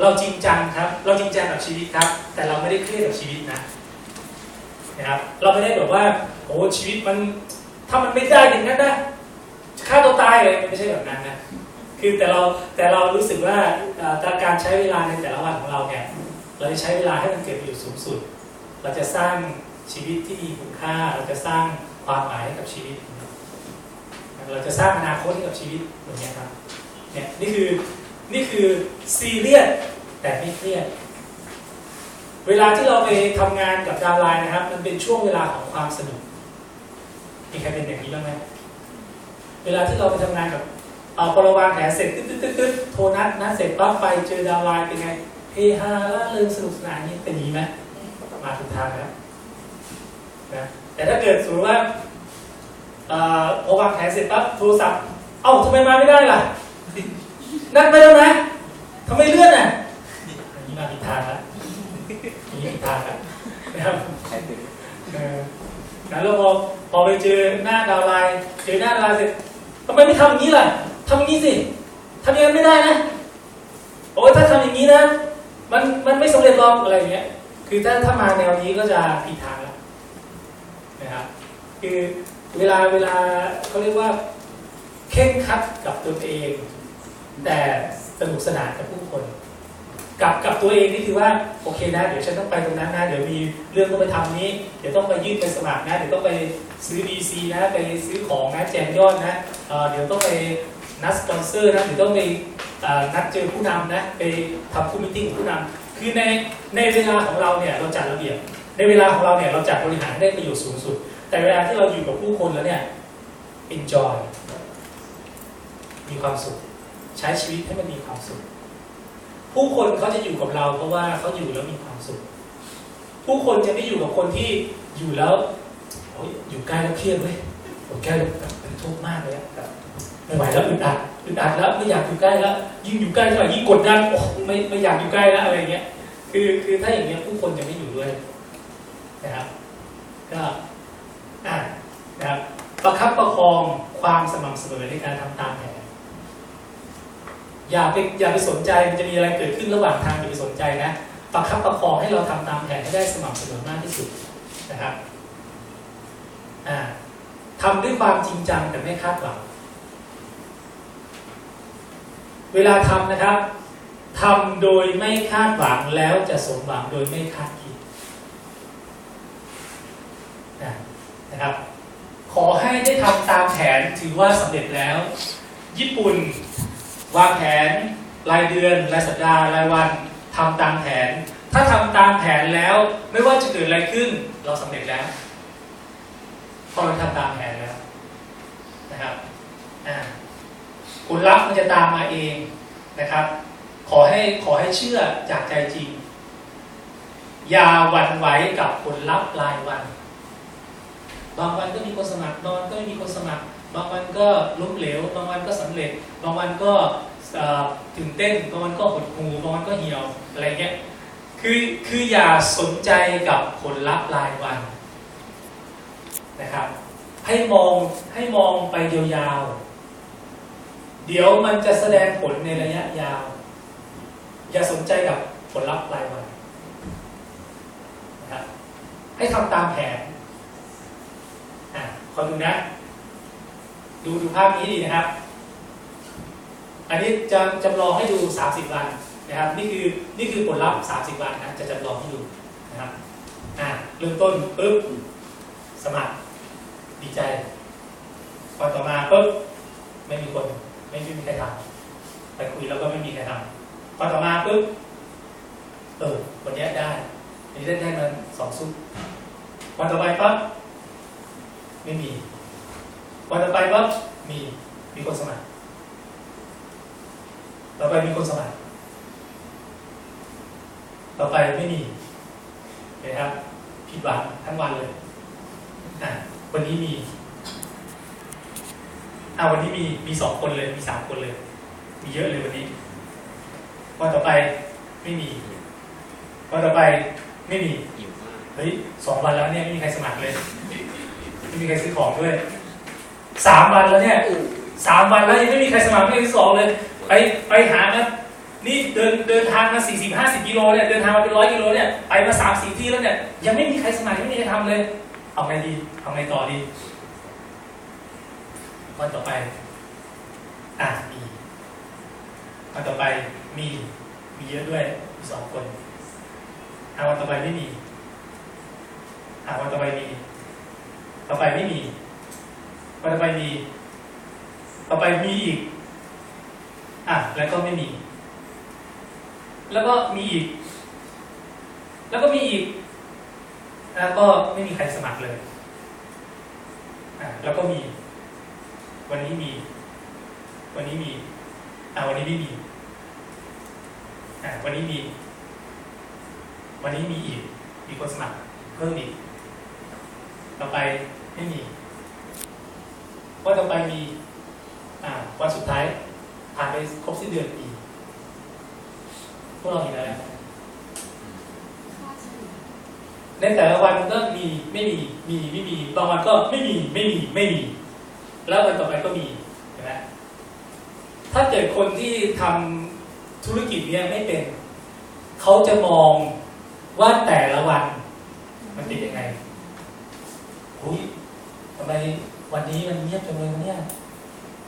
เราจริงจังครับ เราจริงจังกับชีวิตครับ แต่เราไม่ได้เครียดกับชีวิตนะนะครับ เราไม่ได้แบบว่าโอ้ชีวิตมันถ้ามันไม่ได้อย่างนั้นนะฆ่าตัวตายเลยมันไม่ใช่แบบนั้นนะคือแต่เราแต่เรารู้สึกว่าการใช้เวลาในแต่ละวันของเราเนี่ยเราจะใช้เวลาให้มันเกิดประโยชน์สูงสุด เราจะสร้างชีวิตที่มีคุณค่า เราจะสร้างความหมายให้กับชีวิต เราจะสร้างอนาคตให้กับชีวิตอย่างเงี้ยครับเนี่ยนี่คือ นี่คือซีเรียสแต่ไม่เครียด เวลาที่เราไปทำงานกับดาวไลน์นะครับ มันเป็นช่วงเวลาของความสนุกมีใครเป็นอย่างนี้บ้างไหมเวลาที่เราไปทำงานกับเอาพอเราวางแผนเสร็จตึ๊ดตึ๊ดตึ๊ดตึ๊ดโทรนัดนัดเสร็จปั๊บไปเจอดาวไลน์เป็นไงเฮฮาล่าเริงสนุกสนานนี่เป็นอย่างนี้ไหมมาถูกทางแล้วนะแต่ถ้าเกิดสมมติว่าเอ่อพอวางแผนเสร็จปั๊บโทรศัพท์เอ้าทำไมมาไม่ได้ล่ะ นัดไปแล้วนะทำไมเลื่อนอะอย่างนี้มาผิดทางแล้วอย่างนี้ผิดทางแล้วนะครับแล้วพอพอไปเจอหน้าดาวไลน์เจอหน้าดาวไลน์เสร็จทำไมไม่ทำอย่างนี้ล่ะทำอย่างนี้สิทำอย่างนั้นไม่ได้นะโอ้ยถ้าทำอย่างนี้นะ มันมันไม่สำเร็จหรอกอะไรอย่างเงี้ย คือถ้าถ้ามาแนวนี้ก็จะผิดทางแล้วนะครับคือเวลาเวลาเขาเรียกว่าเข่งคัดกับตัวเอง แต่สนุกสนานกับผู้คน กับกับตัวเองนี่คือว่าโอเคนะ เดี๋ยวฉันต้องไปตรงนั้นนะ เดี๋ยวมีเรื่องต้องไปทำนี้ เดี๋ยวต้องไปยื่นไปสมัครนะ เดี๋ยวต้องไปซื้อ DC นะ ไปซื้อของนะ แจมยอดนะเเดี๋ยวต้องไปนัดสปอนเซอร์นะเดี๋ยวต้องไปนัดเจอผู้นำนะไปทำคู่มิทิ้งผู้นำคือในในเวลาของเราเนี่ยเราจัดระเบียบในเวลาของเราเนี่ยเราจัดบริหารได้ประโยชน์สูงสุด แต่เวลาที่เราอยู่กับผู้คนแล้วเนี่ย enjoy มีความสุข ใช้ชีวิตให้มันมีความสุข ผู้คนเขาจะอยู่กับเรา เพราะว่าเขาอยู่แล้วมีความสุข ผู้คนจะไม่อยู่กับคนที่อยู่แล้วโอ้ยอยู่ใกล้แล้วเครียดเว้ยอยู่ใกล้แล้วเป็นทุกข์มากเลยแบบไม่ไหวแล้วอึดอัดอึดอัดแล้วไม่อยากอยู่ใกล้แล้ว ยิ่งอยู่ใกล้เท่าไหร่ยิ่งกดดันโอ้ไม่ไม่อยากอยู่ใกล้แล้วอะไรเงี้ย คือคือถ้าอย่างเงี้ยผู้คนจะไม่อยู่ด้วยนะครับก็อ่านะครับประคับประคองความสม่ำเสมอในการทำตามแผน อย่าไปอย่าไปสนใจมันจะมีอะไรเกิดขึ้นระหว่างทางอย่าไปสนใจนะประคับประคองให้เราทำตามแผนให้ได้สม่ำเสมอมากที่สุดนะครับอ่าทำด้วยความจริงจังแต่ไม่คาดหวังเวลาทำนะครับทำโดยไม่คาดหวังแล้วจะสมหวังโดยไม่คาดคิดนะครับ ขอให้ได้ทำตามแผนถือว่าสำเร็จแล้ว ญี่ปุ่น วางแผนรายเดือนรายสัปดาห์รายวันทำตามแผน ถ้าทำตามแผนแล้วไม่ว่าจะเกิดอะไรขึ้น เราสำเร็จแล้วพราะเราทำตามแผนแล้วนะครับอ่าผลลัพธ์มันจะตามมาเองนะครับ ขอให้ขอให้เชื่อจากใจจริง อย่าหวั่นไหวกับผลลัพธ์รายวัน บางวันก็มีคนสมัครบางวันก็ไม่มีคนสมัคร บางวันก็ล้มเหลว บางวันก็สำเร็จ บางวันก็ตื่นเต้น บางวันก็หดหู่บางวันก็เหี่ยวอะไรเงี้ยคือคืออย่าสนใจกับผลลัพธ์รายวันนะครับ ให้มองให้มองไปยาวๆเดี๋ยวมันจะแสดงผลในระยะยาว อย่าสนใจกับผลลัพธ์รายวันนะครับให้ทำตามแผนอะขอดูนะ ดูดูภาพนี้ดีนะครับ อันนี้จะจำลองให้ดู 30 วันนะครับ นี่คือนี่คือผลลัพธ์ 30 วันนะจะจำลองให้ดูนะครับอะเริ่มต้นปุ๊บสมัครดีใจพอต่อมาปุ๊บไม่มีคนไม่มีใครทำไปคุยแล้วก็ไม่มีใครทำพอต่อมาปุ๊บเออวันนี้ได้วันนี้ได้ได้มาสองซุปวันต่อไปปั๊บไม่มี วันต่อไปปั๊บมีมีคนสมัคร ต่อไปมีคนสมัคร ต่อไปไม่มีนไหมครับผิดหวังทั้งวันเลยอะวันนี้มีอะวันนี้มีมีสองคนเลยมีสามคนเลย มีเยอะเลยวันนี้วันต่อไปไม่มีวันต่อไปไม่มีเฮ้ยสองวันแล้วเนี่ยไม่มีใครสมัครเลยไม่มีใครซื้อของด้วย สามวันแล้วเนี่ยสามวันแล้วยังไม่มีใครสมัครไม่มีสองเลย ไปไปหานะนี่เดินเดินทางมา40 50กิโลเนี่ยเดินทางมาเป็นร้อยกิโลเนี่ยไปมา3 4ที่แล้วเนี่ยยังไม่มีใครสมัครไม่มีใครทำเลย เอาไงดีเอาไงต่อดีวันต่อไปอะมีวันต่อไปมีมีเยอะด้วยมีสองคนอะวันต่อไปไม่มีอะวันต่อไปมี ต่อไปไม่มี ต่อไปมี ต่อไปมีอีก อะ แล้วก็ไม่มี แล้วก็มีอีก แล้วก็มีอีก แล้วก็ไม่มีใครสมัครเลย อะ แล้วก็มี วันนี้มี วันนี้มี อะ วันนี้ไม่มี อะ วันนี้มี วันนี้มีอีก มีคนสมัครเพิ่มอีก ต่อไปไม่มี วันต่อไปมีวันสุดท้ายผ่านไปครบสิ้นเดือนปีพวกเราเห็นอะไรในแต่ละวันก็มีไม่มีมีไม่มีบางวันก็ไม่มีไม่มีไม่มี แล้ววันต่อไปก็มีเห็นไหมถ้าเกิดคนที่ทำธุรกิจเนี้ยไม่เป็น เขาจะมองว่าแต่ละวัน มันเป็นยังไงหุ้ยทำไม วันนี้มันเงียบจังเลยวะเนี่ย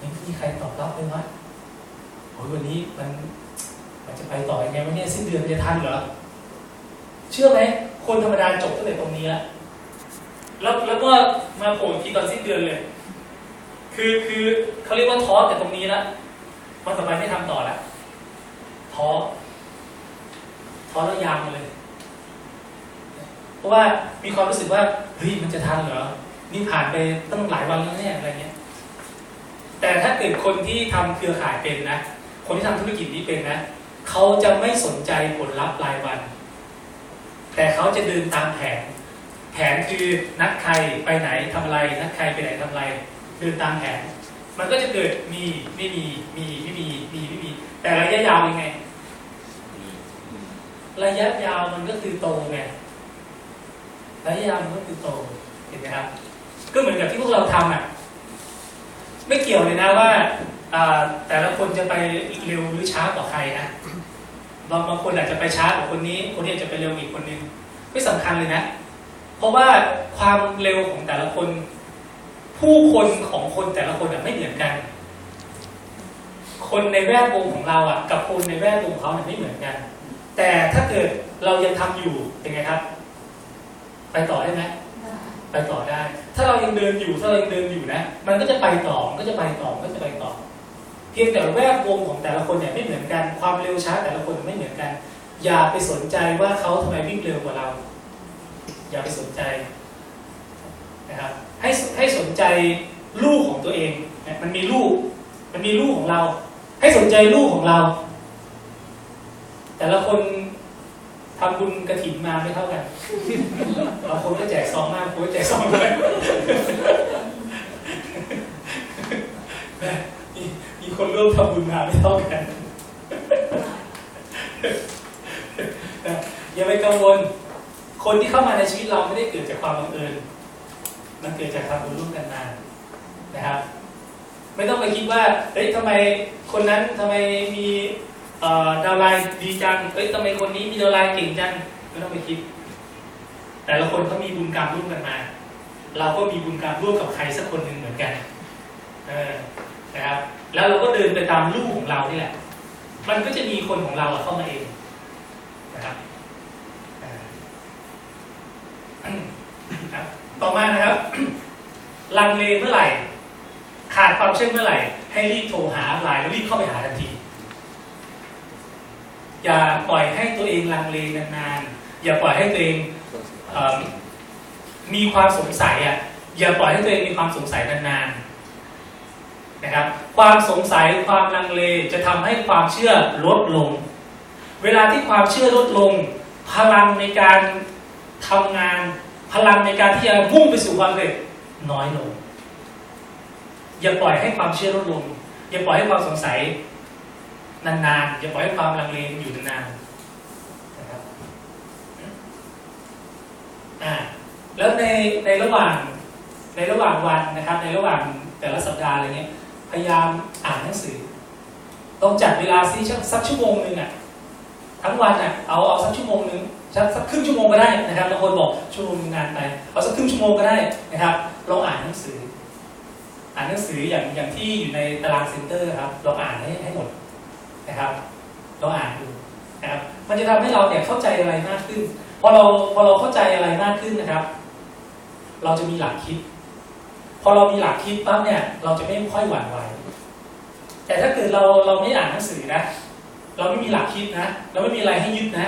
ยังไม่มีใครตอบรับเลยวะโอ้ยวันนี้มันมันจะไปต่อยังไงวะเนี่ยสิ้นเดือนมันจะทันเหรอเชื่อไหมคนธรรมดาจบตั้งแต่ตรงนี้แล้วแล้วแล้วก็มาโผล่อีกทีตอนสิ้นเดือนเลย คือคือเขาเรียกว่าท้อแต่ตรงนี้แล้ววันต่อไปไม่ทำต่อแล้วท้อท้อแล้วยาวมาเลย เพราะว่ามีความรู้สึกว่าเฮ้ยมันจะทันเหรอ นี่ผ่านไปตั้งหลายวันแล้วเนี่ยอะไรเงี้ย แต่ถ้าเกิดคนที่ทำเครือข่ายเป็นนะ คนที่ทำธุรกิจนี้เป็นนะเขาจะไม่สนใจผลลัพธ์รายวัน แต่เขาจะเดินตามแผน แผนคือนัดใครไปไหนทำอะไรนัดใครไปไหนทำอะไรเดินตามแผน มันก็จะเกิดมีไม่มีมีไม่มีมีไม่มี แต่ระยะยาวยังไง ระยะยาวมันก็คือโตไงระยะยาวมันก็คือโตเห็นไหมครับ ก็เหมือนกับที่พวกเราทำอะ ไม่เกี่ยวเลยนะว่าแต่ละคนจะไปเร็วหรือช้ากว่าใครนะบางบางคนอาจจะไปช้ากว่าคนนี้ คนนี้อาจจะไปเร็วอีกคนนึงไม่สำคัญเลยนะ เพราะว่าความเร็วของแต่ละคน ผู้คนของคนแต่ละคนไม่เหมือนกัน คนในแวดวงของเราอะ กับคนในแวดวงเขาเนี่ยไม่เหมือนกัน แต่ถ้าเกิดเรายังทำอยู่เป็นไงครับ ไปต่อได้ไหมไปต่อได้ ถ้าเรายังเดินอยู่ถ้าเรายังเดินอยู่นะ มันก็จะไปต่อมันก็จะไปต่อมันก็จะไปต่อ เพียงแต่แวดวงของแต่ละคนเนี่ยไม่เหมือนกัน ความเร็วช้าแต่ละคนไม่เหมือนกัน อย่าไปสนใจว่าเขาทำไมวิ่งเร็วกว่าเรา อย่าไปสนใจนะครับ ให้ให้สนใจลูกของตัวเองนะมันมีลูก มันมีลูกของเรา ให้สนใจลูกของเรา แต่ละคน ทำบุญกระถินมาไม่เท่ากันบางคนก็แจกซองมากคนก็แจกซองน้อยมีคนร่วมทำบุญมาไม่เท่ากันอย่าไปกังวล คนที่เข้ามาในชีวิตเราไม่ได้เกิดจากความบังเอิญ มันเกิดจากทำบุญร่วมกันมานะครับ ไม่ต้องไปคิดว่า เฮ้ยทำไมคนนั้นทำไมมี ดาวไลน์ดีจังเฮ้ยทำไมคนนี้มีดาวน์ไลน์เก่งจัง ไม่ต้องไปคิด แต่ละคนเขามีบุญกรรมร่วมกันมา เราก็มีบุญกรรมร่วมกับใครสักคนหนึ่งเหมือนกันเออนะครับ แล้วเราก็เดินไปตามลูกของเรานี่แหละ มันก็จะมีคนของเราเข้ามาเองนะครับอ่าครับต่อมานะครับลังเลเมื่อไหร่ ขาดความเชื่อเมื่อไหร่ ให้รีบโทรหาไลน์แล้วรีบเข้าไปหาทันที อย่าปล่อยให้ตัวเองลังเลนานๆอย่าปล่อยให้ตัวเองเออมีความสงสัยอะอย่าปล่อยให้ตัวเองมีความสงสัยนานๆนะครับ ความสงสัยความลังเลจะทำให้ความเชื่อลดลง เวลาที่ความเชื่อลดลง พลังในการทำงาน พลังในการที่จะมุ่งไปสู่ความสำเร็จน้อยลง อย่าปล่อยให้ความเชื่อลดลง อย่าปล่อยให้ความสงสัย นานๆอย่าปล่อยให้ความลังเลอยู่นานๆนะครับอ่าแล้วในในระหว่างในระหว่างวันนะครับ ในระหว่างแต่ละสัปดาห์อะไรเงี้ยพยายามอ่านหนังสือต้องจัดเวลาซิสักชั่วโมงหนึ่งอะทั้งวันน่ะเอาเอาสักชั่วโมงหนึ่งสักสักครึ่งชั่วโมงก็ได้นะครับบางคนบอกชั่วโมงงานไปเอาสักครึ่งชั่วโมงก็ได้นะครับลองอ่านหนังสือ อ่านหนังสืออย่างอย่างที่อยู่ในตารางเซ็นเตอร์ครับลองอ่านให้ให้หมด นะครับลองอ่านดูนะครับมันจะทำให้เราเนี่ยเข้าใจอะไรมากขึ้นพอเราพอเราเข้าใจอะไรมากขึ้นนะครับ เราจะมีหลักคิด พอเรามีหลักคิดปั๊บเนี่ย เราจะไม่ค่อยหวั่นไหวแต่ถ้าเกิดเราเราไม่อ่านหนังสือนะ เราไม่มีหลักคิดนะเราไม่มีอะไรให้ยึดนะ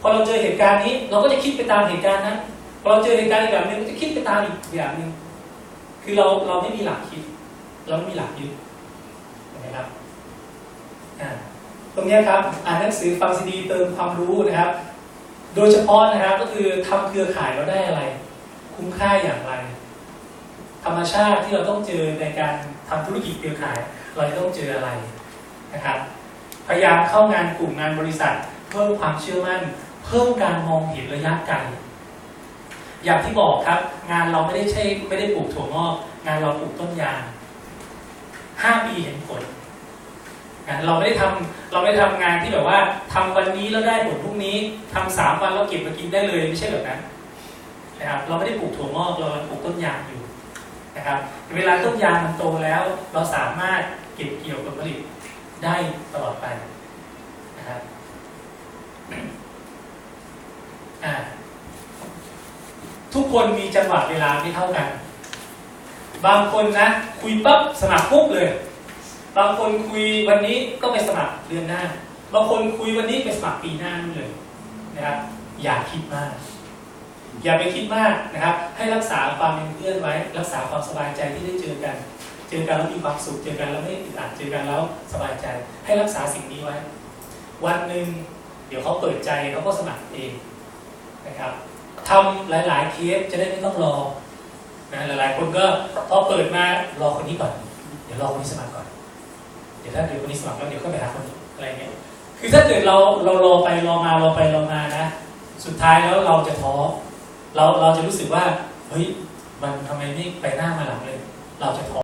พอเราเจอเหตุการณ์นี้ เราก็จะคิดไปตามเหตุการณ์นั้นพอเราเจอเหตุการณ์อีกแบบหนึ่งก็จะคิดไปตามอีกแบบหนึ่งคือเราเราไม่มีหลักคิด เราไม่มีหลักยึดนไหมครับ ตรงนี้ครับอ่านหนังสือฟังซีดีเติมความรู้นะครับ โดยเฉพาะนะครับก็คือทำเครือข่ายเราได้อะไร คุ้มค่าอย่างไร ธรรมชาติที่เราต้องเจอในการทำธุรกิจเครือข่าย เราต้องเจออะไรนะครับ พยายามเข้างานกลุ่มงานบริษัท เพิ่มความเชื่อมั่น เพิ่มการมองเห็นระยะไกลอย่างที่บอกครับ งานเราไม่ได้ใช่ไม่ได้ปลูกถั่วงอกงานเราปลูกต้นยางห้าปีเห็นผล เราไม่ได้ทำเราไม่ได้ทำงานที่แบบว่าทำวันนี้แล้วได้ผลพรุ่งนี้ทำสามวันแล้วเก็บมากินได้เลยไม่ใช่แบบนั้นนะครับเราไม่ได้ปลูกถั่วงอกเราปลูกต้นยางอยู่นะครับเวลาต้นยางมันโตแล้ว เราสามารถเก็บเกี่ยวผลผลิตได้ตลอดไปนะครับทุกคนมีจังหวะเวลาไม่เท่ากัน บางคนนะ คุยปั๊บสมัครปุ๊บเลย บางคนคุยวันนี้ก็ไปสมัครเดือนหน้า บางคนคุยวันนี้ไปสมัครปีหน้าเลยนะครับ อย่าคิดมาก อย่าไปคิดมากนะครับ ให้รักษาความเป็นเพื่อนไว้ รักษาความสบายใจที่ได้เจอกัน เจอกันแล้วมีความสุข เจอกันแล้วไม่อึดอัด เจอกันแล้วสบายใจ ให้รักษาสิ่งนี้ไว้ วันหนึ่งเดี๋ยวเขาเปิดใจเขาก็สมัครเองนะครับทำหลาย ๆ เคสจะได้ไม่ต้องรอนะหลาย ๆ คนก็พอเปิดมารอคนนี้ก่อน เดี๋ยวรอคนนี้สมัครก่อน ดี๋ยวถ้าเดี๋ยวคนนี้สมัครแล้วเดี๋ยวก็ไปหาคนอะไรเงี้ยคือถ้าเกิดเราเรารอไปรอมารอไปรอมานะ สุดท้ายแล้วเราจะท้อเราเราจะรู้สึกว่าเฮ้ยมันทำไมไม่ไปหน้ามาหลังเลย เราจะท้อ